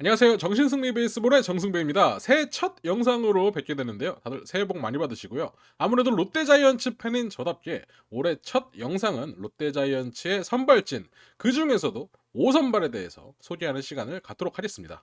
안녕하세요. 정신승리 베이스볼의 정승배입니다. 새해 첫 영상으로 뵙게 되는데요. 다들 새해 복 많이 받으시고요. 아무래도 롯데자이언츠 팬인 저답게 올해 첫 영상은 롯데자이언츠의 선발진, 그 중에서도 5선발에 대해서 소개하는 시간을 갖도록 하겠습니다.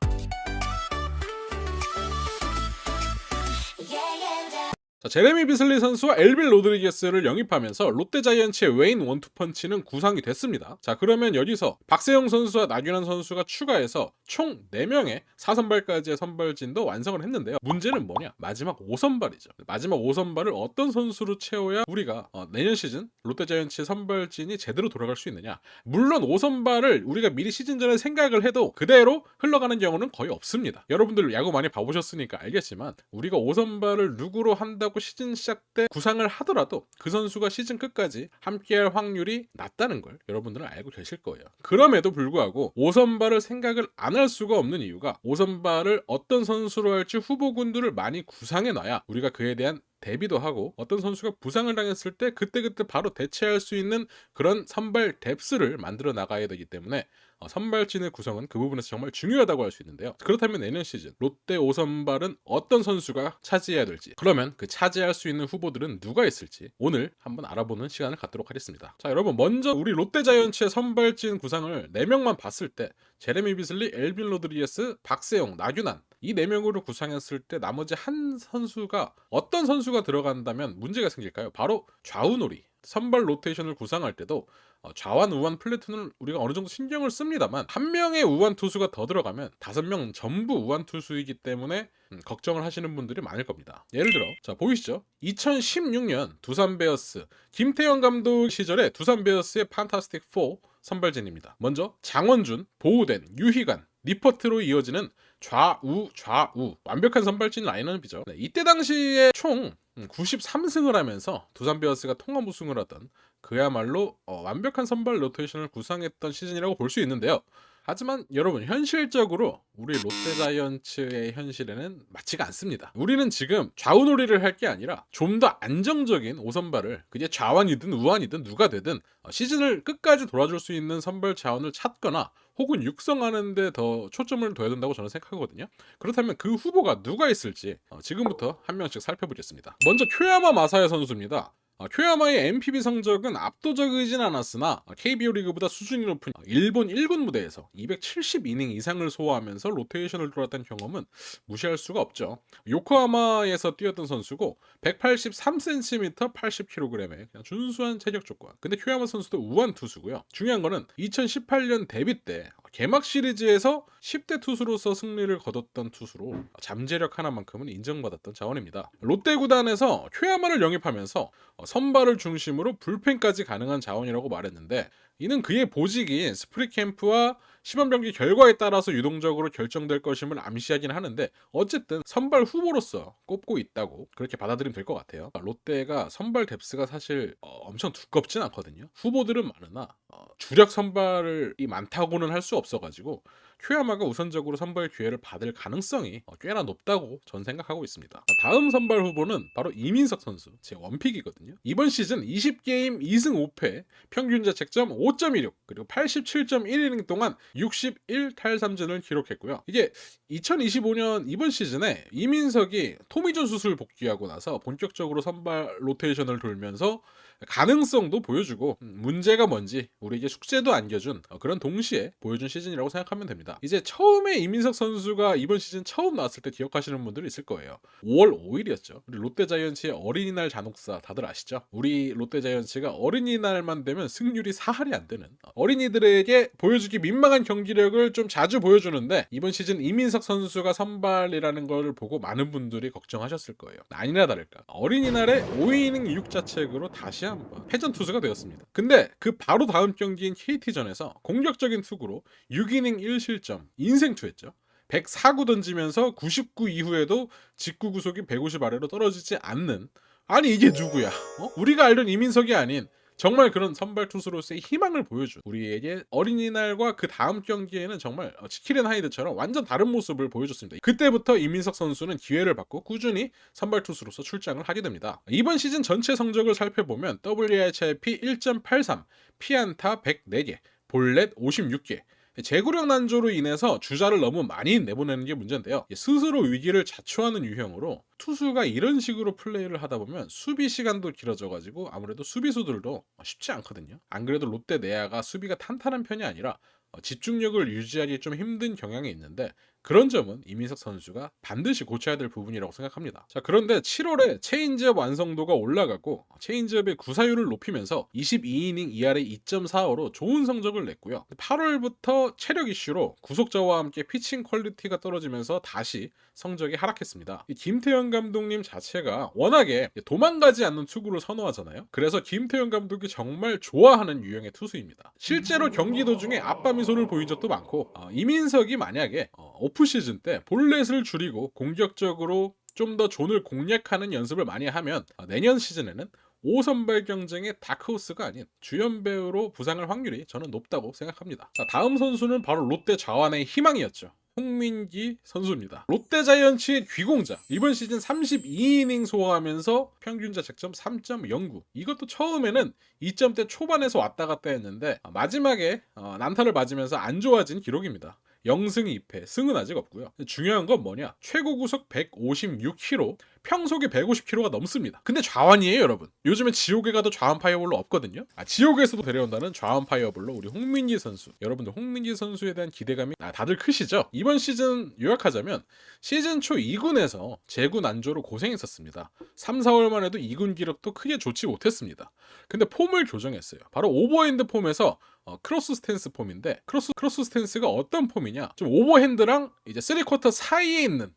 자, 제레미 비슬리 선수와 엘빌 로드리게스를 영입하면서 롯데 자이언츠의 웨인 원투펀치는 구상이 됐습니다. 자 그러면 여기서 박세영 선수와 나균환 선수가 추가해서 총 4명의 4선발까지의 선발진도 완성을 했는데요. 문제는 뭐냐? 마지막 5선발이죠. 마지막 5선발을 어떤 선수로 채워야 우리가 어, 내년 시즌 롯데 자이언츠의 선발진이 제대로 돌아갈 수 있느냐? 물론 5선발을 우리가 미리 시즌 전에 생각을 해도 그대로 흘러가는 경우는 거의 없습니다. 여러분들 야구 많이 봐보셨으니까 알겠지만 우리가 5선발을 누구로 한다고 시즌 시작 때 구상을 하더라도 그 선수가 시즌 끝까지 함께할 확률이 낮다는 걸 여러분들은 알고 계실 거예요. 그럼에도 불구하고 5선발을 생각을 안 할 수가 없는 이유가 5선발을 어떤 선수로 할지 후보군들을 많이 구상해 놔야 우리가 그에 대한 대비도 하고 어떤 선수가 부상을 당했을 때 그때그때 바로 대체할 수 있는 그런 선발 뎁스를 만들어 나가야 되기 때문에 어, 선발진의 구성은 그 부분에서 정말 중요하다고 할 수 있는데요. 그렇다면 내년 시즌 롯데 5선발은 어떤 선수가 차지해야 될지 그러면 그 차지할 수 있는 후보들은 누가 있을지 오늘 한번 알아보는 시간을 갖도록 하겠습니다. 자 여러분 먼저 우리 롯데 자이언츠의 선발진 구상을 4명만 봤을 때 제레미 비슬리, 엘빈 로드리게스, 박세용, 나균환 이 4명으로 구상했을 때 나머지 한 선수가 어떤 선수가 들어간다면 문제가 생길까요? 바로 좌우놀이 선발 로테이션을 구상할 때도 어, 좌완 우완 플래툰을 우리가 어느 정도 신경을 씁니다만 한 명의 우완 투수가 더 들어가면 다섯 명 전부 우완 투수이기 때문에 음, 걱정을 하시는 분들이 많을 겁니다. 예를 들어 자 보이시죠? 2016년 두산 베어스 김태형 감독 시절에 두산 베어스의 판타스틱 4 선발진입니다. 먼저 장원준, 보우덴, 유희관, 리퍼트로 이어지는 좌우 좌우 완벽한 선발진 라인업이죠. 네, 이때 당시에 총 93승을 하면서 두산 베어스가 통합 우승을 하던 그야말로 어, 완벽한 선발 로테이션을 구상했던 시즌이라고 볼 수 있는데요. 하지만 여러분 현실적으로 우리 롯데자이언츠의 현실에는 맞지가 않습니다. 우리는 지금 좌우놀이를 할 게 아니라 좀 더 안정적인 5선발을 그게 좌완이든 우완이든 누가 되든 어, 시즌을 끝까지 돌아줄 수 있는 선발 자원을 찾거나 혹은 육성하는데 더 초점을 둬야 된다고 저는 생각하거든요. 그렇다면 그 후보가 누가 있을지 어, 지금부터 한 명씩 살펴보겠습니다. 먼저 쿄야마 마사야 선수입니다. 어, 쿄야마의 MPB 성적은 압도적이진 않았으나 어, KBO 리그보다 수준이 높은 일본 1군 무대에서 270이닝 이상을 소화하면서 로테이션을 돌았던 경험은 무시할 수가 없죠. 요코하마에서 뛰었던 선수고 183cm 80kg의 그냥 준수한 체격 조건. 근데 쿄야마 선수도 우한 투수고요. 중요한 거는 2018년 데뷔 때 개막 시리즈에서 10대 투수로서 승리를 거뒀던 투수로 잠재력 하나만큼은 인정받았던 자원입니다. 롯데 구단에서 쿄야마를 영입하면서 선발을 중심으로 불펜까지 가능한 자원이라고 말했는데 이는 그의 보직인 스프릿 캠프와 시범 경기 결과에 따라서 유동적으로 결정될 것임을 암시하긴 하는데 어쨌든 선발 후보로서 꼽고 있다고 그렇게 받아들이면 될 것 같아요. 롯데가 선발 뎁스가 사실 어, 엄청 두껍진 않거든요. 후보들은 많으나 어, 주력 선발이 많다고는 할 수 없어가지고 큐야마가 우선적으로 선발 기회를 받을 가능성이 어, 꽤나 높다고 전 생각하고 있습니다. 다음 선발 후보는 바로 이민석 선수, 제 원픽이거든요. 이번 시즌 20게임 2승 5패, 평균 자책점 5.16, 그리고 87.1이닝 동안 61 탈삼진을 기록했고요. 이게 2025년 이번 시즌에 이민석이 토미존 수술 복귀하고 나서 본격적으로 선발 로테이션을 돌면서 가능성도 보여주고 음, 문제가 뭔지 우리에게 숙제도 안겨준 어, 그런 동시에 보여준 시즌이라고 생각하면 됩니다. 이제 처음에 이민석 선수가 이번 시즌 처음 나왔을 때 기억하시는 분들이 있을 거예요. 5월 5일이었죠. 우리 롯데자이언츠의 어린이날 잔혹사 다들 아시죠? 우리 롯데자이언츠가 어린이날만 되면 승률이 사할이 안 되는 어, 어린이들에게 보여주기 민망한 경기력을 좀 자주 보여주는데 이번 시즌 이민석 선수가 선발이라는 걸 보고 많은 분들이 걱정하셨을 거예요. 아니나 다를까 어린이날에 5이닝 6자책으로 다시 한번 패전 투수가 되었습니다. 근데 그 바로 다음 경기인 KT전에서 공격적인 투구로 6이닝 1실점 인생 투했죠. 104구 던지면서 99 이후에도 직구 구속이 150 아래로 떨어지지 않는 아니 이게 누구야? 어? 우리가 알던 이민석이 아닌 정말 그런 선발 투수로서의 희망을 보여준 우리에게 어린이날과 그 다음 경기에는 정말 어, 치킬앤 하이드처럼 완전 다른 모습을 보여줬습니다. 그때부터 이민석 선수는 기회를 받고 꾸준히 선발 투수로서 출장을 하게 됩니다. 이번 시즌 전체 성적을 살펴보면 WHIP 1.83, 피안타 104개, 볼넷 56개, 제구력 난조로 인해서 주자를 너무 많이 내보내는 게 문제인데요. 스스로 위기를 자초하는 유형으로 투수가 이런 식으로 플레이를 하다 보면 수비 시간도 길어져가지고 아무래도 수비수들도 쉽지 않거든요. 안 그래도 롯데 내야가 수비가 탄탄한 편이 아니라 어, 집중력을 유지하기 좀 힘든 경향이 있는데 그런 점은 이민석 선수가 반드시 고쳐야 될 부분이라고 생각합니다. 자, 그런데 7월에 체인지업 완성도가 올라가고 체인지업의 구사율을 높이면서 22이닝 2할에 2.45로 좋은 성적을 냈고요. 8월부터 체력 이슈로 구속자와 함께 피칭 퀄리티가 떨어지면서 다시 성적이 하락했습니다. 이 김태현 감독님 자체가 워낙에 도망가지 않는 투구를 선호하잖아요. 그래서 김태현 감독이 정말 좋아하는 유형의 투수입니다. 실제로 경기 도중에 아빠 미소를 보인 적도 많고 어, 이민석이 만약에 어, 오프 시즌 때 볼넷을 줄이고 공격적으로 좀 더 존을 공략하는 연습을 많이 하면 어, 내년 시즌에는 5선발 경쟁의 다크호스가 아닌 주연 배우로 부상할 확률이 저는 높다고 생각합니다. 자, 다음 선수는 바로 롯데 좌완의 희망이었죠. 홍민기 선수입니다. 롯데 자이언츠의 귀공자. 이번 시즌 32이닝 소화하면서 평균 자책점 3.09. 이것도 처음에는 2점대 초반에서 왔다 갔다 했는데 마지막에 어, 난타를 맞으면서 안 좋아진 기록입니다. 0승 2패, 승은 아직 없고요. 중요한 건 뭐냐? 최고 구속 156km, 평속이 150km가 넘습니다. 근데 좌완이에요, 여러분. 요즘에 지옥에 가도 좌완 파이어볼로 없거든요. 아, 지옥에서도 데려온다는 좌완 파이어볼로 우리 홍민기 선수. 여러분들 홍민기 선수에 대한 기대감이 아, 다들 크시죠? 이번 시즌 요약하자면 시즌 초 2군에서 재구 난조로 고생했었습니다. 3, 4월만 해도 2군 기록도 크게 좋지 못했습니다. 근데 폼을 교정했어요. 바로 오버핸드 폼에서 어, 크로스 스탠스 폼인데 크로스 크로스 스탠스가 어떤 폼이냐? 좀 오버핸드랑 이제 3쿼터 사이에 있는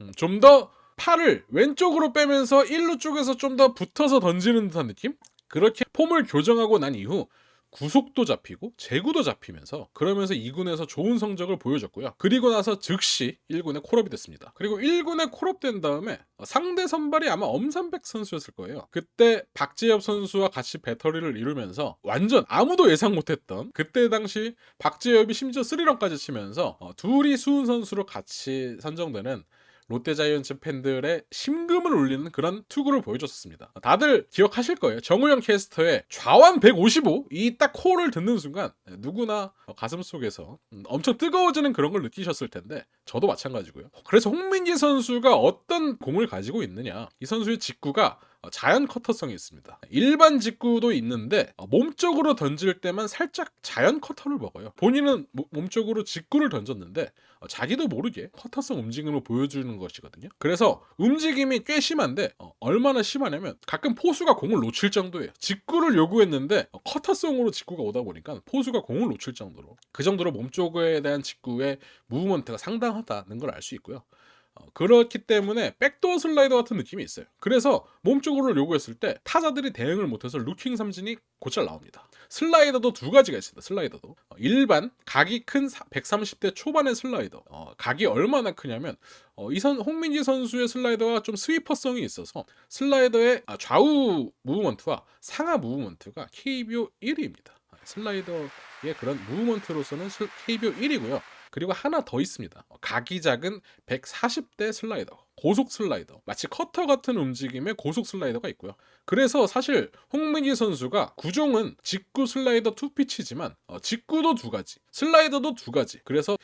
음, 좀더 팔을 왼쪽으로 빼면서 1루 쪽에서 좀 더 붙어서 던지는 듯한 느낌? 그렇게 폼을 교정하고 난 이후 구속도 잡히고 제구도 잡히면서 그러면서 2군에서 좋은 성적을 보여줬고요. 그리고 나서 즉시 1군에 콜업이 됐습니다. 그리고 1군에 콜업된 다음에 상대 선발이 아마 엄삼백 선수였을 거예요. 그때 박재엽 선수와 같이 배터리를 이루면서 완전 아무도 예상 못했던 그때 당시 박재엽이 심지어 스리런까지 치면서 어, 둘이 수훈 선수로 같이 선정되는 롯데자이언츠 팬들의 심금을 울리는 그런 투구를 보여줬었습니다. 다들 기억하실 거예요. 정우영 캐스터의 좌완 155 이딱 콜을 듣는 순간 누구나 가슴 속에서 엄청 뜨거워지는 그런 걸 느끼셨을 텐데 저도 마찬가지고요. 그래서 홍민기 선수가 어떤 공을 가지고 있느냐 이 선수의 직구가 자연 커터성이 있습니다. 일반 직구도 있는데 몸쪽으로 던질 때만 살짝 자연 커터를 먹어요. 본인은 몸쪽으로 직구를 던졌는데 자기도 모르게 커터성 움직임을 보여주는 것이거든요. 그래서 움직임이 꽤 심한데 얼마나 심하냐면 가끔 포수가 공을 놓칠 정도예요. 직구를 요구했는데 커터성으로 직구가 오다 보니까 포수가 공을 놓칠 정도로 그 정도로 몸쪽에 대한 직구의 무브먼트가 상당하다는 걸 알 수 있고요. 어, 그렇기 때문에 백도어 슬라이더 같은 느낌이 있어요. 그래서 몸쪽으로 요구했을 때 타자들이 대응을 못해서 루킹 삼진이 곧잘 나옵니다. 슬라이더도 두 가지가 있습니다. 슬라이더도 어, 일반 각이 큰 130대 초반의 슬라이더. 어, 각이 얼마나 크냐면 어, 이선 홍민지 선수의 슬라이더가 좀 스위퍼성이 있어서 슬라이더의 아, 좌우 무브먼트와 상하 무브먼트가 KBO 1위입니다. 슬라이더의 그런 무브먼트로서는 KBO 1위고요. 그리고 하나 더 있습니다. 각이 작은 140대 슬라이더, 고속 슬라이더. 마치 커터 같은 움직임의 고속 슬라이더가 있고요. 그래서 사실 홍민기 선수가 구종은 직구 슬라이더 투피치지만 어, 직구도 두 가지, 슬라이더도 두 가지. 그래서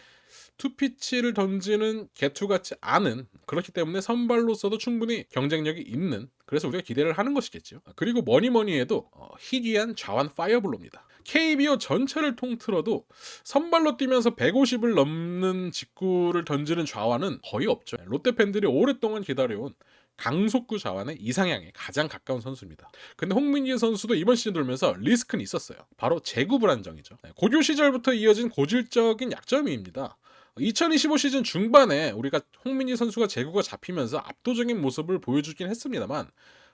투피치를 던지는 개투 같지 않은 그렇기 때문에 선발로서도 충분히 경쟁력이 있는 그래서 우리가 기대를 하는 것이겠죠. 그리고 뭐니 뭐니 해도 어, 희귀한 좌완 파이어블로입니다. KBO 전체를 통틀어도 선발로 뛰면서 150을 넘는 직구를 던지는 좌완은 거의 없죠. 롯데 팬들이 오랫동안 기다려온 강속구 좌완의 이상향에 가장 가까운 선수입니다. 근데 홍민기 선수도 이번 시즌 돌면서 리스크는 있었어요. 바로 재구 불안정이죠. 네, 고교 시절부터 이어진 고질적인 약점입니다. 2025 시즌 중반에 우리가 홍민기 선수가 재구가 잡히면서 압도적인 모습을 보여주긴 했습니다만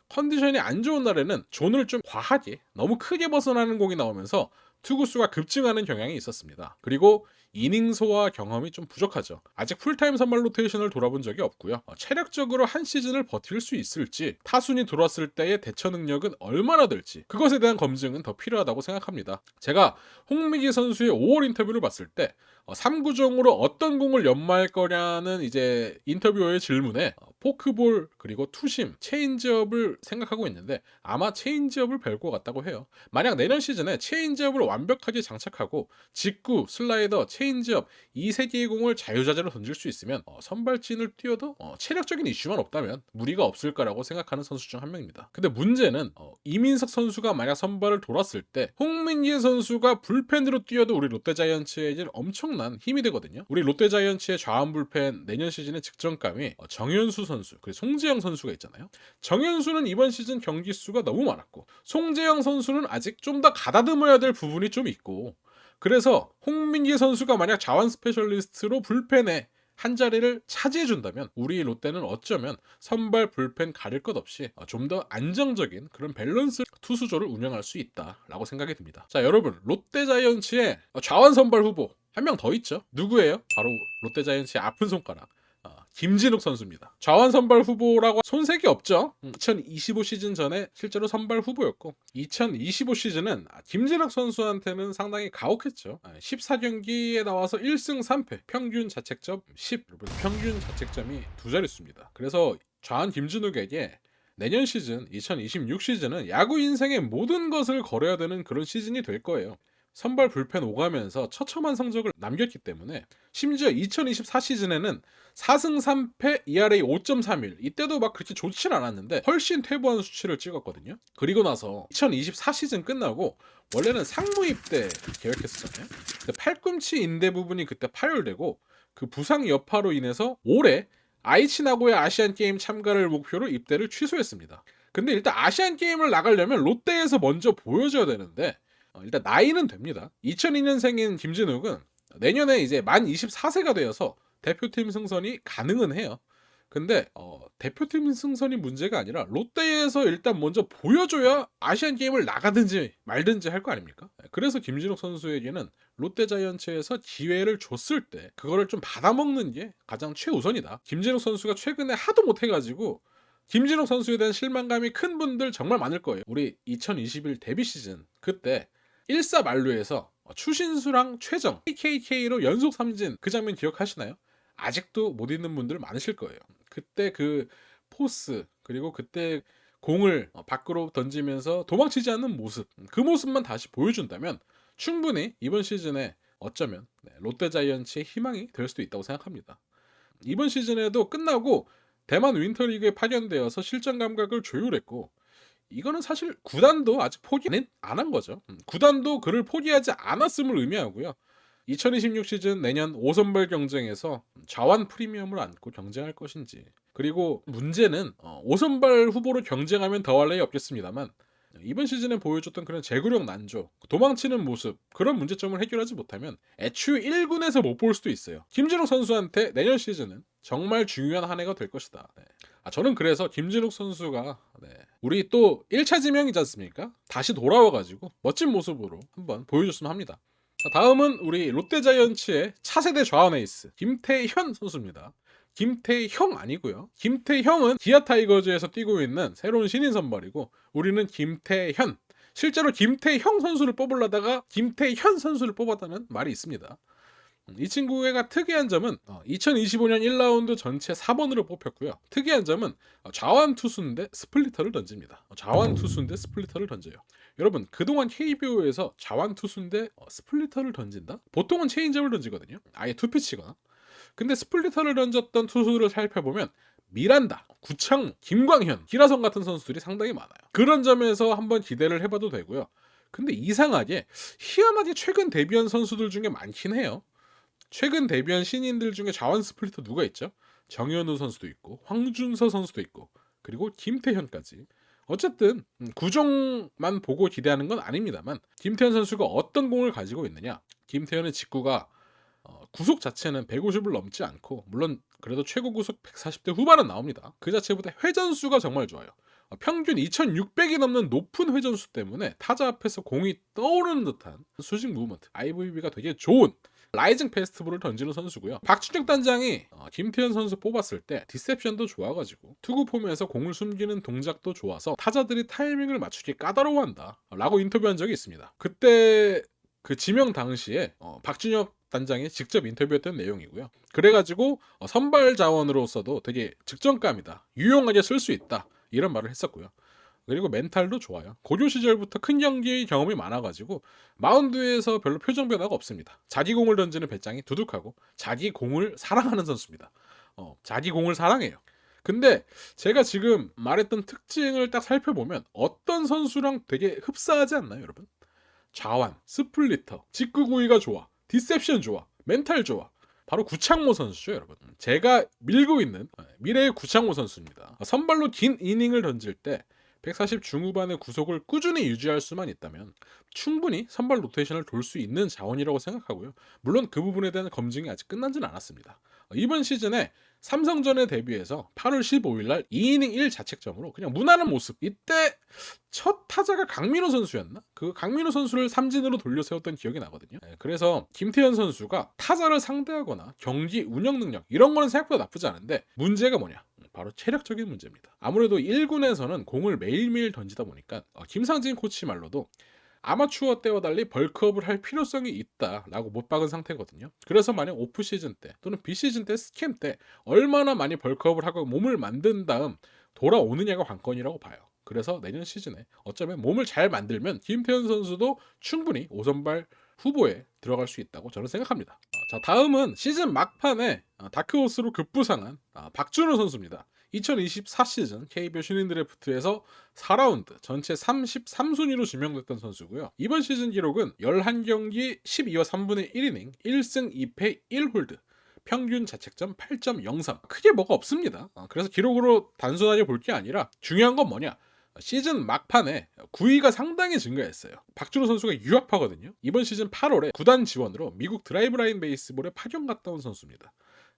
컨디션이 안 좋은 날에는 존을 좀 과하게 너무 크게 벗어나는 공이 나오면서 투구수가 급증하는 경향이 있었습니다. 그리고 이닝 소화 경험이 좀 부족하죠. 아직 풀타임 선발 로테이션을 돌아본 적이 없고요. 어, 체력적으로 한 시즌을 버틸 수 있을지 타순이 들어왔을 때의 대처 능력은 얼마나 될지 그것에 대한 검증은 더 필요하다고 생각합니다. 제가 홍미기 선수의 5월 인터뷰를 봤을 때 3구종으로 어, 어떤 공을 연마할 거냐는 이제 인터뷰어의 질문에 어, 포크볼 그리고 투심, 체인지업을 생각하고 있는데 아마 체인지업을 별 것 같다고 해요. 만약 내년 시즌에 체인지업을 완벽하게 장착하고 직구, 슬라이더, 체인 체인지업 이세 개의 공을 자유자재로 던질 수 있으면 어, 선발진을 뛰어도 어, 체력적인 이슈만 없다면 무리가 없을 거라고 생각하는 선수 중 한 명입니다. 근데 문제는 어, 이민석 선수가 만약 선발을 돌았을 때 홍민기 선수가 불펜으로 뛰어도 우리 롯데자이언츠에게 엄청난 힘이 되거든요. 우리 롯데자이언츠의 좌완 불펜 내년 시즌의 직전감이 어, 정현수 선수 그리고 송재영 선수가 있잖아요. 정현수는 이번 시즌 경기 수가 너무 많았고 송재영 선수는 아직 좀 더 가다듬어야 될 부분이 좀 있고 그래서 홍민기 선수가 만약 자완 스페셜리스트로 불펜에 한 자리를 차지해 준다면 우리 롯데는 어쩌면 선발 불펜 가릴 것 없이 좀 더 안정적인 그런 밸런스 투수조를 운영할 수 있다라고 생각이 듭니다. 자 여러분 롯데 자이언츠의 좌완 선발 후보 한 명 더 있죠. 누구예요? 바로 롯데 자이언츠의 아픈 손가락. 어, 김진욱 선수입니다. 좌완 선발 후보라고 손색이 없죠. 2025 시즌 전에 실제로 선발 후보였고 2025 시즌은 김진욱 선수한테는 상당히 가혹했죠. 14경기에 나와서 1승 3패, 평균 자책점 10, 평균 자책점이 두 자릿수입니다. 그래서 좌완 김진욱에게 내년 시즌 2026 시즌은 야구 인생의 모든 것을 걸어야 되는 그런 시즌이 될 거예요. 선발 불펜 오가면서 처참한 성적을 남겼기 때문에 심지어 2024 시즌에는 4승 3패 ERA 5.31 이때도 막 그렇게 좋진 않았는데 훨씬 퇴보한 수치를 찍었거든요. 그리고 나서 2024 시즌 끝나고 원래는 상무 입 대 계획했었잖아요. 근데 팔꿈치 인대 부분이 그때 파열되고 그 부상 여파로 인해서 올해 아이치 나고야 아시안 게임 참가를 목표로 입대를 취소했습니다. 근데 일단 아시안 게임을 나가려면 롯데에서 먼저 보여줘야 되는데 어, 일단 나이는 됩니다. 2002년생인 김진욱은 내년에 이제 만 24세가 되어서 대표팀 승선이 가능은 해요. 근데 어, 대표팀 승선이 문제가 아니라 롯데에서 일단 먼저 보여줘야 아시안 게임을 나가든지 말든지 할 거 아닙니까? 네, 그래서 김진욱 선수에게는 롯데 자이언츠에서 기회를 줬을 때 그거를 좀 받아먹는 게 가장 최우선이다. 김진욱 선수가 최근에 하도 못해가지고 김진욱 선수에 대한 실망감이 큰 분들 정말 많을 거예요. 우리 2021 데뷔 시즌 그때 1사 만루에서 추신수랑 최정, KK로 연속 삼진 그 장면 기억하시나요? 아직도 못 잊는 분들 많으실 거예요. 그때 그 포스 그리고 그때 공을 밖으로 던지면서 도망치지 않는 모습 그 모습만 다시 보여준다면 충분히 이번 시즌에 어쩌면 네, 롯데 자이언츠의 희망이 될 수도 있다고 생각합니다. 이번 시즌에도 끝나고 대만 윈터리그에 파견되어서 실전 감각을 조율했고 이거는 사실 구단도 아직 포기 안 한 거죠. 음, 구단도 그를 포기하지 않았음을 의미하고요. 2026 시즌 내년 5선발 경쟁에서 좌완 프리미엄을 안고 경쟁할 것인지 그리고 문제는 5선발 후보로 경쟁하면 더할 나위 없겠습니다만 이번 시즌에 보여줬던 그런 제구력 난조, 도망치는 모습 그런 문제점을 해결하지 못하면 애초에 1군에서 못 볼 수도 있어요. 김진욱 선수한테 내년 시즌은 정말 중요한 한 해가 될 것이다. 네. 아, 저는 그래서 김진욱 선수가 네. 우리 또 1차 지명이지 않습니까? 다시 돌아와가지고 멋진 모습으로 한번 보여줬으면 합니다. 자, 다음은 우리 롯데자이언츠의 차세대 좌완 에이스 김태현 선수입니다. 김태형 아니고요. 김태형은 기아 타이거즈에서 뛰고 있는 새로운 신인 선발이고 우리는 김태현. 실제로 김태형 선수를 뽑으려다가 김태현 선수를 뽑았다는 말이 있습니다. 음, 이 친구가 특이한 점은 2025년 어, 1라운드 전체 4번으로 뽑혔고요. 특이한 점은 어, 좌완 투수인데 스플리터를 던집니다. 어, 좌완 투수인데 스플리터를 던져요. 여러분 그동안 KBO에서 좌완 투수인데 스플리터를 던진다? 보통은 체인지업을 던지거든요. 아예 투피치거나. 근데 스플리터를 던졌던 투수를 살펴보면 미란다, 구창, 김광현, 기라성 같은 선수들이 상당히 많아요. 그런 점에서 한번 기대를 해봐도 되고요. 근데 이상하게 희한하게 최근 데뷔한 선수들 중에 많긴 해요. 최근 데뷔한 신인들 중에 좌완 스플리터 누가 있죠? 정현우 선수도 있고 황준서 선수도 있고 그리고 김태현까지 어쨌든 음, 구종만 보고 기대하는 건 아닙니다만 김태현 선수가 어떤 공을 가지고 있느냐 김태현의 직구가 어, 구속 자체는 150을 넘지 않고 물론 그래도 최고 구속 140대 후반은 나옵니다. 그 자체보다 회전수가 정말 좋아요. 어, 평균 2,600이 넘는 높은 회전수 때문에 타자 앞에서 공이 떠오르는 듯한 수직 무브먼트, IVB가 되게 좋은 라이징 페스티벌을 던지는 선수고요. 박준혁 단장이 어, 김태현 선수 뽑았을 때 디셉션도 좋아가지고 투구 폼에서 공을 숨기는 동작도 좋아서 타자들이 타이밍을 맞추기 까다로워한다 라고 인터뷰한 적이 있습니다. 그때 그 지명 당시에 어, 박준혁 단장이 직접 인터뷰했던 내용이고요. 그래가지고 어, 선발 자원으로서도 되게 직전감이다. 유용하게 쓸 수 있다. 이런 말을 했었고요. 그리고 멘탈도 좋아요. 고교 시절부터 큰 경기 경험이 많아가지고 마운드에서 별로 표정 변화가 없습니다. 자기 공을 던지는 배짱이 두둑하고 자기 공을 사랑하는 선수입니다. 어, 자기 공을 사랑해요. 근데 제가 지금 말했던 특징을 딱 살펴보면 어떤 선수랑 되게 흡사하지 않나요, 여러분? 좌완, 스플리터, 직구 구위가 좋아, 디셉션 좋아, 멘탈 좋아. 바로 구창모 선수죠, 여러분. 제가 밀고 있는 미래의 구창모 선수입니다. 선발로 긴 이닝을 던질 때 140 중후반의 구속을 꾸준히 유지할 수만 있다면 충분히 선발 로테이션을 돌 수 있는 자원이라고 생각하고요. 물론 그 부분에 대한 검증이 아직 끝나지는 않았습니다. 이번 시즌에 삼성전에 대비해서 8월 15일 날 2이닝 1자책점으로 그냥 무난한 모습. 이때 첫 타자가 강민호 선수였나? 그 강민호 선수를 삼진으로 돌려 세웠던 기억이 나거든요. 네, 그래서 김태현 선수가 타자를 상대하거나 경기 운영 능력 이런 거는 생각보다 나쁘지 않은데 문제가 뭐냐? 바로 체력적인 문제입니다. 아무래도 1군에서는 공을 매일매일 던지다 보니까 어, 김상진 코치 말로도 아마추어 때와 달리 벌크업을 할 필요성이 있다라고 못 박은 상태거든요. 그래서 만약 오프 시즌 때 또는 비시즌 때 스캠 때 얼마나 많이 벌크업을 하고 몸을 만든 다음 돌아오느냐가 관건이라고 봐요. 그래서 내년 시즌에 어쩌면 몸을 잘 만들면 김태현 선수도 충분히 오선발 후보에 들어갈 수 있다고 저는 생각합니다. 어, 자 다음은 시즌 막판에 어, 다크호스로 급부상한 어, 박준호 선수입니다. 2024 시즌 KBO 신인 드래프트에서 4라운드 전체 33순위로 지명됐던 선수고요. 이번 시즌 기록은 11경기 12와 3분의 1이닝 1승 2패 1홀드 평균 자책점 8.03 크게 뭐가 없습니다. 그래서 기록으로 단순하게 볼 게 아니라 중요한 건 뭐냐 시즌 막판에 구위가 상당히 증가했어요. 박준호 선수가 유학파거든요. 이번 시즌 8월에 구단 지원으로 미국 드라이브라인 베이스볼에 파견 갔다 온 선수입니다.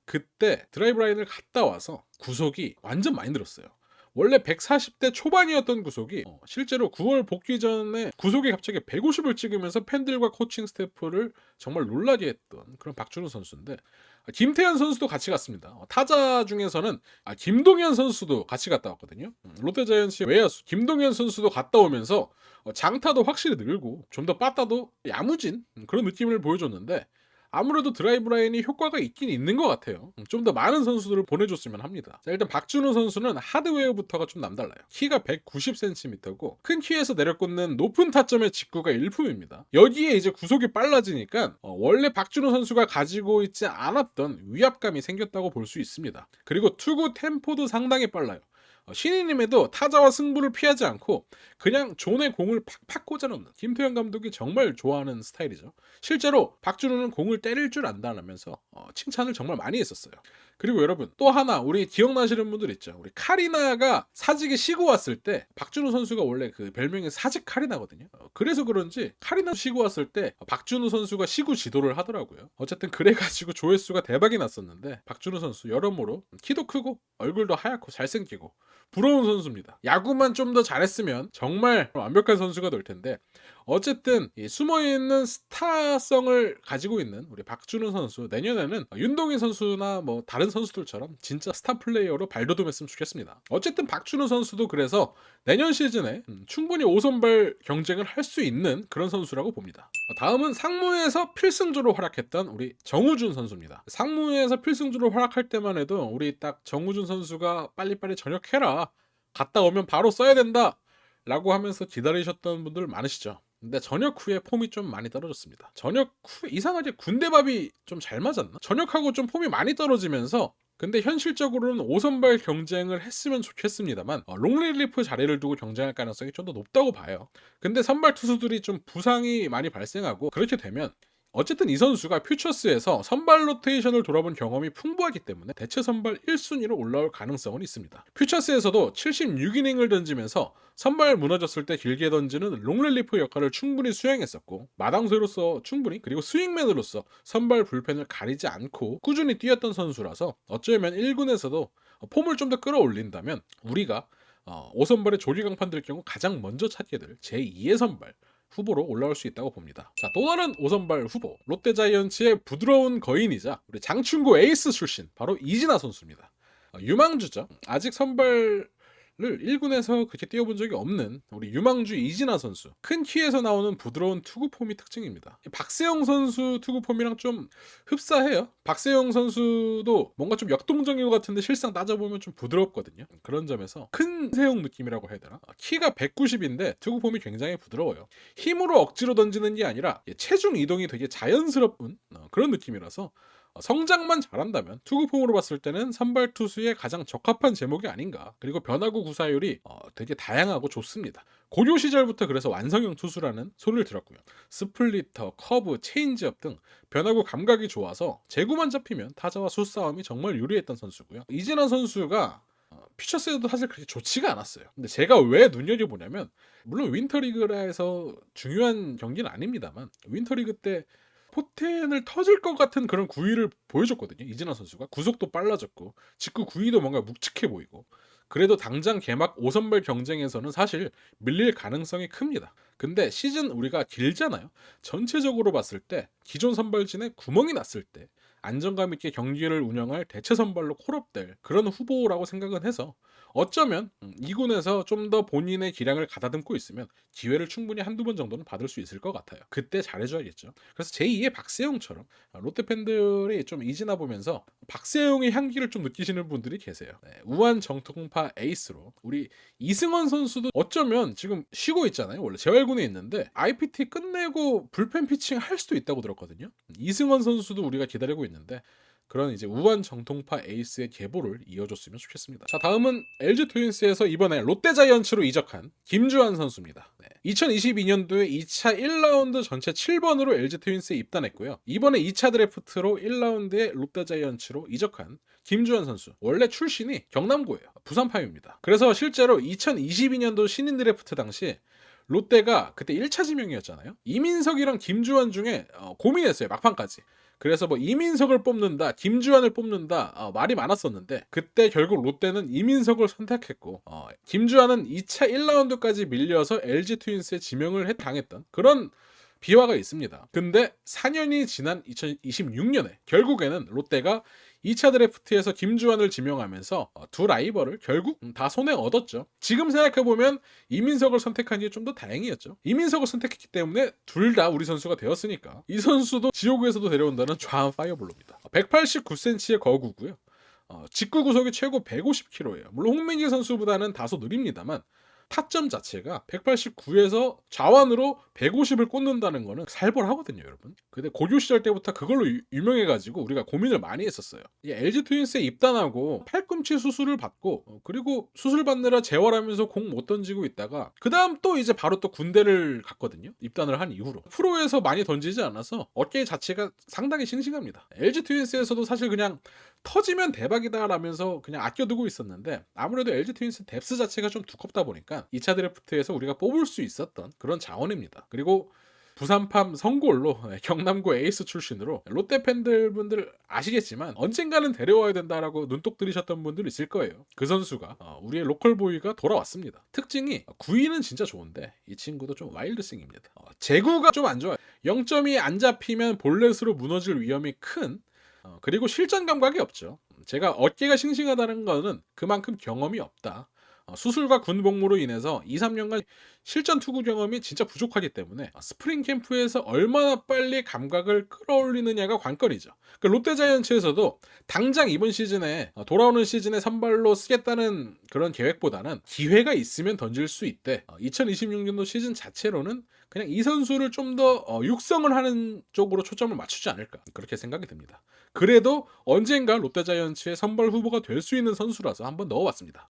그때 드라이브 라인을 갔다 와서 구속이 완전 많이 늘었어요. 원래 140대 초반이었던 구속이 어, 실제로 9월 복귀 전에 구속이 갑자기 150을 찍으면서 팬들과 코칭 스태프를 정말 놀라게 했던 그런 박준호 선수인데 아, 김태현 선수도 같이 갔습니다. 어, 타자 중에서는 아, 김동현 선수도 같이 갔다 왔거든요. 음, 롯데자이언츠 외야수 김동현 선수도 갔다 오면서 어, 장타도 확실히 늘고 좀 더 빠따도 야무진 음, 그런 느낌을 보여줬는데 아무래도 드라이브 라인이 효과가 있긴 있는 것 같아요. 음, 좀더 많은 선수들을 보내줬으면 합니다. 자, 일단 박준호 선수는 하드웨어부터가 좀 남달라요. 키가 190cm고 큰 키에서 내려꽂는 높은 타점의 직구가 일품입니다. 여기에 이제 구속이 빨라지니까 어, 원래 박준호 선수가 가지고 있지 않았던 위압감이 생겼다고 볼 수 있습니다. 그리고 투구 템포도 상당히 빨라요. 어, 신인임에도 타자와 승부를 피하지 않고 그냥 존의 공을 팍팍 꽂아놓는 김태현 감독이 정말 좋아하는 스타일이죠. 실제로 박준호는 공을 때릴 줄 안다라면서 어, 칭찬을 정말 많이 했었어요. 그리고 여러분 또 하나 우리 기억나시는 분들 있죠. 우리 카리나가 사직에 쉬고 왔을 때 박준호 선수가 원래 그 별명이 사직 카리나거든요. 어, 그래서 그런지 카리나 쉬고 왔을 때 박준호 선수가 시구 지도를 하더라고요. 어쨌든 그래가지고 조회수가 대박이 났었는데 박준호 선수 여러모로 키도 크고 얼굴도 하얗고 잘생기고 부러운 선수입니다. 야구만 좀 더 잘했으면 정말 완벽한 선수가 될 텐데 어쨌든 숨어있는 스타성을 가지고 있는 우리 박준호 선수 내년에는 윤동희 선수나 뭐 다른 선수들처럼 진짜 스타 플레이어로 발돋움했으면 좋겠습니다. 어쨌든 박준호 선수도 그래서 내년 시즌에 음, 충분히 5선발 경쟁을 할 수 있는 그런 선수라고 봅니다. 다음은 상무에서 필승조로 활약했던 우리 정우준 선수입니다. 상무에서 필승조로 활약할 때만 해도 우리 딱 정우준 선수가 빨리빨리 전역해라. 갔다 오면 바로 써야 된다. 라고 하면서 기다리셨던 분들 많으시죠. 근데 전역 후에 폼이 좀 많이 떨어졌습니다. 전역 후 이상하게 군대밥이 좀 잘 맞았나? 전역하고 좀 폼이 많이 떨어지면서 근데 현실적으로는 5선발 경쟁을 했으면 좋겠습니다만 어, 롱릴리프 자리를 두고 경쟁할 가능성이 좀 더 높다고 봐요. 근데 선발 투수들이 좀 부상이 많이 발생하고 그렇게 되면 어쨌든 이 선수가 퓨처스에서 선발 로테이션을 돌아본 경험이 풍부하기 때문에 대체 선발 1순위로 올라올 가능성은 있습니다. 퓨처스에서도 76이닝을 던지면서 선발 무너졌을 때 길게 던지는 롱rel리프 역할을 충분히 수행했었고 마당쇠로서 충분히 그리고 스윙맨으로서 선발 불펜을 가리지 않고 꾸준히 뛰었던 선수라서 어쩌면 1군에서도 폼을 좀 더 끌어올린다면 우리가 어, 5선발의 조리 강판들 경우 가장 먼저 찾게 될 제2의 선발 후보로 올라올 수 있다고 봅니다. 자, 또 다른 5선발 후보. 롯데자이언츠의 부드러운 거인이자 우리 장충고 에이스 출신 바로 이진아 선수입니다. 어, 유망주죠. 아직 선발 1군에서 그렇게 뛰어본 적이 없는 우리 유망주 이진아 선수. 큰 키에서 나오는 부드러운 투구 폼이 특징입니다. 박세영 선수 투구 폼이랑 좀 흡사해요. 박세영 선수도 뭔가 좀 역동적인 것 같은데 실상 따져보면 좀 부드럽거든요. 그런 점에서 큰 세용 느낌이라고 해야 되나? 키가 190인데 투구 폼이 굉장히 부드러워요. 힘으로 억지로 던지는 게 아니라 체중 이동이 되게 자연스러운 어, 그런 느낌이라서 어, 성장만 잘한다면 투구폼으로 봤을 때는 선발 투수에 가장 적합한 제목이 아닌가. 그리고 변화구 구사율이 어, 되게 다양하고 좋습니다. 고려 시절부터 그래서 완성형 투수라는 소리를 들었고요. 스플리터, 커브, 체인지업 등 변화구 감각이 좋아서 제구만 잡히면 타자와 수싸움이 정말 유리했던 선수고요. 이진아 선수가 어, 피처스에도 사실 그렇게 좋지가 않았어요. 근데 제가 왜 눈여겨보냐면 물론 윈터리그라에서 중요한 경기는 아닙니다만 윈터리그 때 포텐을 터질 것 같은 그런 구위를 보여줬거든요. 이진아 선수가 구속도 빨라졌고 직구 구위도 뭔가 묵직해 보이고 그래도 당장 개막 5선발 경쟁에서는 사실 밀릴 가능성이 큽니다. 근데 시즌 우리가 길잖아요. 전체적으로 봤을 때 기존 선발진에 구멍이 났을 때 안정감 있게 경기를 운영할 대체 선발로 콜업될 그런 후보라고 생각은 해서 어쩌면 음, 이 군에서 좀 더 본인의 기량을 가다듬고 있으면 기회를 충분히 한두 번 정도는 받을 수 있을 것 같아요. 그때 잘해줘야겠죠. 그래서 제2의 박세용처럼 롯데 팬들이 좀 이지나 보면서 박세용의 향기를 좀 느끼시는 분들이 계세요. 네, 우한 정통파 에이스로 우리 이승원 선수도 어쩌면 지금 쉬고 있잖아요. 원래 재활군에 있는데 IPT 끝내고 불펜 피칭 할 수도 있다고 들었거든요. 이승원 선수도 우리가 기다리고 있는 데 그런 이제 우한 정통파 에이스의 계보를 이어줬으면 좋겠습니다. 자 다음은 LG 트윈스에서 이번에 롯데자이언츠로 이적한 김주환 선수입니다. 네. 2022년도에 2차 1라운드 전체 7번으로 LG 트윈스에 입단했고요. 이번에 2차 드래프트로 1라운드에 롯데자이언츠로 이적한 김주환 선수. 원래 출신이 경남고예요. 부산파입니다. 그래서 실제로 2022년도 신인 드래프트 당시 롯데가 그때 1차 지명이었잖아요. 이민석이랑 김주환 중에 어, 고민했어요. 막판까지. 그래서 뭐 이민석을 뽑는다, 김주환을 뽑는다 어, 말이 많았었는데 그때 결국 롯데는 이민석을 선택했고 어, 김주환은 2차 1라운드까지 밀려서 LG 트윈스에 지명을 해 당했던 그런 비화가 있습니다. 근데 4년이 지난 2026년에 결국에는 롯데가 2차 드래프트에서 김주환을 지명하면서 어, 두 라이벌을 결국 다 손에 얻었죠. 지금 생각해보면 이민석을 선택한 게 좀 더 다행이었죠. 이민석을 선택했기 때문에 둘 다 우리 선수가 되었으니까 이 선수도 지옥에서도 데려온다는 좌한 파이어블로입니다. 189cm의 거구고요. 어, 직구 구속이 최고 150kg예요. 물론 홍민기 선수보다는 다소 느립니다만 타점 자체가 189에서 좌완으로 150을 꽂는다는 거는 살벌하거든요, 여러분. 근데 고교 시절 때부터 그걸로 유, 유명해가지고 우리가 고민을 많이 했었어요. 이 LG 트윈스에 입단하고 팔꿈치 수술을 받고 어, 그리고 수술 받느라 재활하면서 공 못 던지고 있다가 그 다음 또 이제 바로 또 군대를 갔거든요. 입단을 한 이후로 프로에서 많이 던지지 않아서 어깨 자체가 상당히 싱싱합니다. LG 트윈스에서도 사실 그냥 터지면 대박이다라면서 그냥 아껴두고 있었는데 아무래도 LG 트윈스 뎁스 자체가 좀 두껍다 보니까 2차 드래프트에서 우리가 뽑을 수 있었던 그런 자원입니다. 그리고 부산팜 성골로 경남고 에이스 출신으로 롯데 팬들 분들 아시겠지만 언젠가는 데려와야 된다라고 눈독 들이셨던 분들 있을 거예요. 그 선수가 어, 우리의 로컬 보이가 돌아왔습니다. 특징이 구위는 진짜 좋은데 이 친구도 좀 와일드싱입니다. 어, 제구가 좀 안 좋아요. 0점이 안 잡히면 볼넷으로 무너질 위험이 큰 어, 그리고 실전 감각이 없죠. 제가 어깨가 싱싱하다는 거는 그만큼 경험이 없다. 어, 수술과 군 복무로 인해서 2, 3년간 실전 투구 경험이 진짜 부족하기 때문에 스프링 캠프에서 얼마나 빨리 감각을 끌어올리느냐가 관건이죠. 그 롯데자이언츠에서도 당장 이번 시즌에 어, 돌아오는 시즌에 선발로 쓰겠다는 그런 계획보다는 기회가 있으면 던질 수 있대. 2026년도 시즌 자체로는 그냥 이 선수를 좀 더 육성을 하는 쪽으로 초점을 맞추지 않을까 그렇게 생각이 듭니다. 그래도 언젠가 롯데자이언츠의 선발 후보가 될 수 있는 선수라서 한번 넣어봤습니다.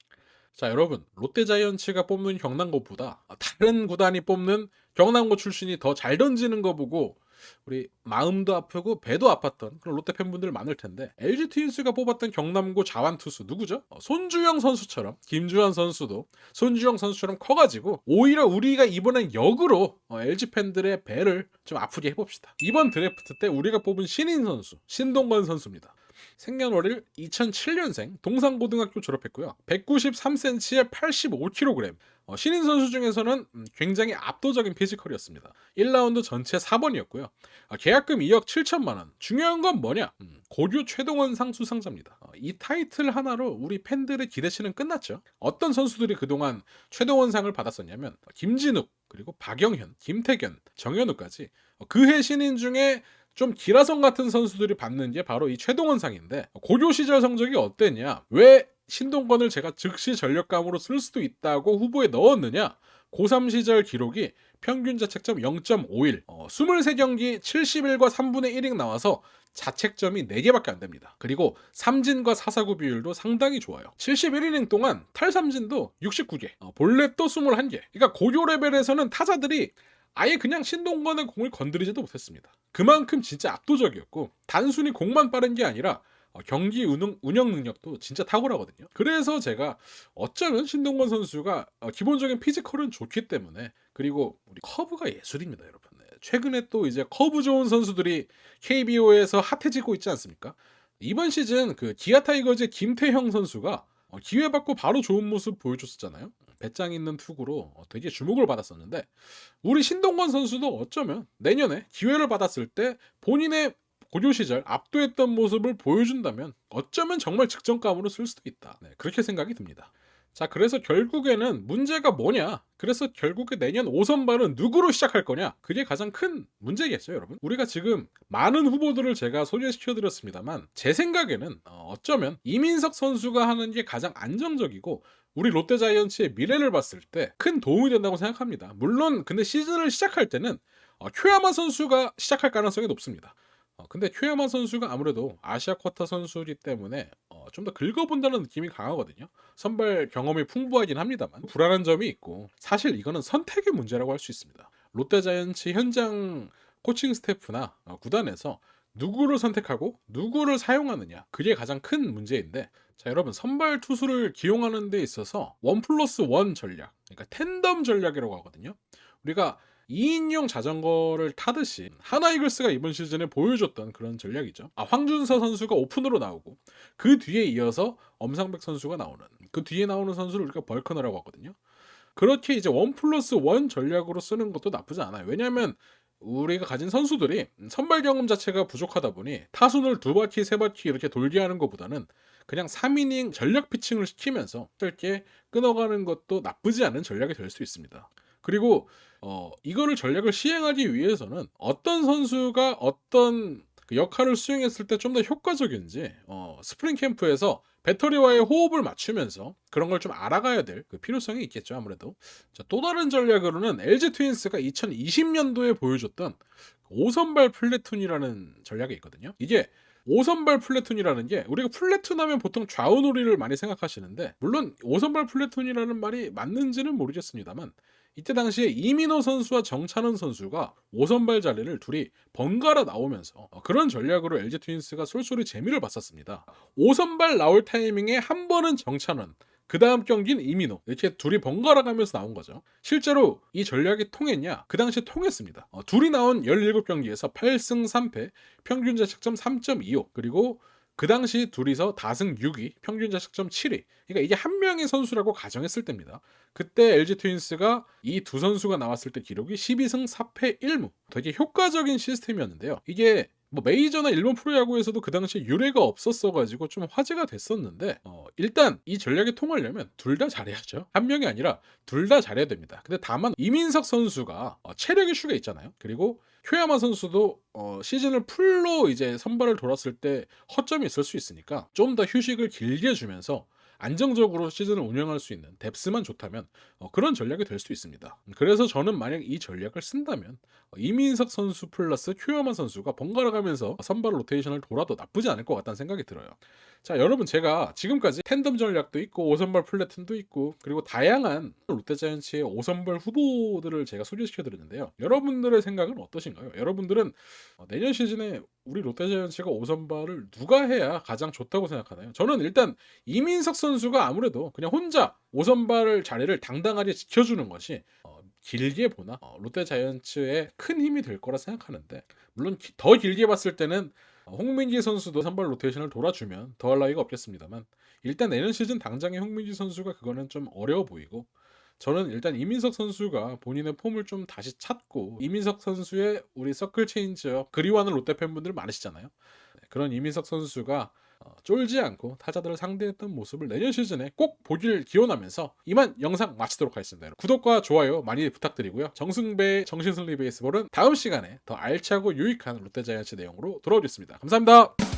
자 여러분 롯데자이언츠가 뽑는 경남고보다 다른 구단이 뽑는 경남고 출신이 더 잘 던지는 거 보고 우리 마음도 아프고 배도 아팠던 그런 롯데 팬분들 많을 텐데 LG 트윈스가 뽑았던 경남고 자완 투수 누구죠? 어, 손주영 선수처럼 김주환 선수도 손주영 선수처럼 커가지고 오히려 우리가 이번엔 역으로 어, LG 팬들의 배를 좀 아프게 해봅시다. 이번 드래프트 때 우리가 뽑은 신인 선수 신동건 선수입니다. 생년월일 2007년생 동산고등학교 졸업했고요. 193cm에 85kg. 어, 신인 선수 중에서는 음, 굉장히 압도적인 피지컬이었습니다. 1라운드 전체 4번이었고요. 아, 계약금 2억 7천만 원. 중요한 건 뭐냐? 음, 고교 최동원상 수상자입니다. 어, 이 타이틀 하나로 우리 팬들의 기대치는 끝났죠. 어떤 선수들이 그동안 최동원상을 받았었냐면 어, 김진욱 그리고 박영현, 김태견, 정현우까지 어, 그해 신인 중에 좀 기라성 같은 선수들이 받는 게 바로 이 최동원상인데 고교 시절 성적이 어땠냐? 왜 신동건을 제가 즉시 전력감으로 쓸 수도 있다고 후보에 넣었느냐? 고3 시절 기록이 평균 자책점 0.51, 어, 23경기 71과 3분의 1이 나와서 자책점이 4개밖에 안 됩니다. 그리고 삼진과 사사구 비율도 상당히 좋아요. 71이닝 동안 탈삼진도 69개, 어, 볼넷도 21개. 그러니까 고교 레벨에서는 타자들이 아예 그냥 신동건의 공을 건드리지도 못했습니다. 그만큼 진짜 압도적이었고 단순히 공만 빠른 게 아니라 어, 경기 운영, 운영 능력도 진짜 탁월하거든요. 그래서 제가 어쩌면 신동건 선수가 어, 기본적인 피지컬은 좋기 때문에 그리고 우리 커브가 예술입니다, 여러분. 네, 최근에 또 이제 커브 좋은 선수들이 KBO에서 핫해지고 있지 않습니까? 이번 시즌 그 기아 타이거즈 김태형 선수가 어, 기회 받고 바로 좋은 모습 보여줬었잖아요. 배짱 있는 투구로 어, 되게 주목을 받았었는데 우리 신동건 선수도 어쩌면 내년에 기회를 받았을 때 본인의 고교 시절 압도했던 모습을 보여준다면 어쩌면 정말 직전감으로 쓸 수도 있다. 네, 그렇게 생각이 듭니다. 자, 그래서 결국에는 문제가 뭐냐? 그래서 결국에 내년 5선발은 누구로 시작할 거냐? 그게 가장 큰 문제겠죠, 여러분. 우리가 지금 많은 후보들을 제가 소개시켜 드렸습니다만 제 생각에는 어, 어쩌면 이민석 선수가 하는 게 가장 안정적이고 우리 롯데자이언츠의 미래를 봤을 때 큰 도움이 된다고 생각합니다. 물론 근데 시즌을 시작할 때는 어, 큐야마 선수가 시작할 가능성이 높습니다. 어, 근데 큐야마 선수가 아무래도 아시아 쿼터 선수이기 때문에 어, 좀 더 긁어본다는 느낌이 강하거든요. 선발 경험이 풍부하긴 합니다만 불안한 점이 있고 사실 이거는 선택의 문제라고 할 수 있습니다. 롯데자이언츠 현장 코칭 스태프나 어, 구단에서 누구를 선택하고 누구를 사용하느냐 그게 가장 큰 문제인데 자 여러분 선발 투수를 기용하는 데 있어서 원 플러스 원 전략 그러니까 텐덤 전략이라고 하거든요. 우리가 2인용 자전거를 타듯이 하나 이글스가 이번 시즌에 보여줬던 그런 전략이죠. 아, 황준서 선수가 오픈으로 나오고 그 뒤에 이어서 엄상백 선수가 나오는 그 뒤에 나오는 선수를 우리가 벌커너라고 하거든요. 그렇게 이제 원 플러스 원 전략으로 쓰는 것도 나쁘지 않아요. 왜냐하면 우리가 가진 선수들이 선발 경험 자체가 부족하다 보니 타순을 두 바퀴 세 바퀴 이렇게 돌게 하는 것보다는 그냥 3이닝 전력 피칭을 시키면서 짧게 끊어가는 것도 나쁘지 않은 전략이 될 수 있습니다. 그리고 어, 이거를 전략을 시행하기 위해서는 어떤 선수가 어떤 그 역할을 수행했을 때 좀 더 효과적인지 어, 스프링 캠프에서 배터리와의 호흡을 맞추면서 그런 걸 좀 알아가야 될 그 필요성이 있겠죠 아무래도 자, 또 다른 전략으로는 LG 트윈스가 2020년도에 보여줬던 5선발 플래툰이라는 전략이 있거든요 이게 5선발 플래툰이라는 게 우리가 플래툰 하면 보통 좌우놀이를 많이 생각하시는데 물론 5선발 플래툰이라는 말이 맞는지는 모르겠습니다만 이때 당시에 이민호 선수와 정찬원 선수가 5선발 자리를 둘이 번갈아 나오면서 어, 그런 전략으로 LG 트윈스가 쏠쏠히 재미를 봤었습니다. 5선발 나올 타이밍에 한 번은 정찬원, 그 다음 경기는 이민호 이렇게 둘이 번갈아 가면서 나온 거죠. 실제로 이 전략이 통했냐? 그 당시에 통했습니다. 어, 둘이 나온 17경기에서 8승 3패, 평균 자책점 3.25 그리고 그 당시 둘이서 다승 6위, 평균 자책점 7위. 그러니까 이게 한 명의 선수라고 가정했을 때입니다. 그때 LG 트윈스가 이 두 선수가 나왔을 때 기록이 12승 4패 1무. 되게 효과적인 시스템이었는데요. 이게 뭐 메이저나 일본 프로야구에서도 그 당시 유례가 없었어 가지고 좀 화제가 됐었는데 어, 일단 이 전략이 통하려면 둘 다 잘해야죠. 한 명이 아니라 둘 다 잘해야 됩니다. 근데 다만 이민석 선수가 어, 체력 이슈가 있잖아요. 그리고 효야마 선수도 어, 시즌을 풀로 이제 선발을 돌았을 때 허점이 있을 수 있으니까 좀 더 휴식을 길게 주면서 안정적으로 시즌을 운영할 수 있는 뎁스만 좋다면 어, 그런 전략이 될 수 있습니다. 그래서 저는 만약 이 전략을 쓴다면 어, 이민석 선수 플러스 큐어만 선수가 번갈아 가면서 선발 로테이션을 돌아도 나쁘지 않을 것 같다는 생각이 들어요. 자 여러분 제가 지금까지 텐덤 전략도 있고 5선발 플래튼도 있고 그리고 다양한 롯데자이언츠의 5선발 후보들을 제가 소개시켜 드렸는데요. 여러분들의 생각은 어떠신가요? 여러분들은 어, 내년 시즌에 우리 롯데자이언츠가 5선발을 누가 해야 가장 좋다고 생각하나요? 저는 일단 이민석 선수가 아무래도 그냥 혼자 5선발 자리를 당당하게 지켜주는 것이 어, 길게 보나 어, 롯데 자이언츠의 큰 힘이 될 거라 생각하는데 물론 기, 더 길게 봤을 때는 어, 홍민기 선수도 선발 로테이션을 돌아주면 더할 나위가 없겠습니다만 일단 내년 시즌 당장의 홍민기 선수가 그거는 좀 어려워 보이고 저는 일단 이민석 선수가 본인의 폼을 좀 다시 찾고 이민석 선수의 우리 서클 체인지업 그리워하는 롯데 팬분들 많으시잖아요. 네, 그런 이민석 선수가 어, 쫄지 않고 타자들을 상대했던 모습을 내년 시즌에 꼭 보길 기원하면서 이만 영상 마치도록 하겠습니다. 구독과 좋아요 많이 부탁드리고요. 정승배 정신승리 베이스볼은 다음 시간에 더 알차고 유익한 롯데자이언츠 내용으로 돌아오겠습니다. 감사합니다.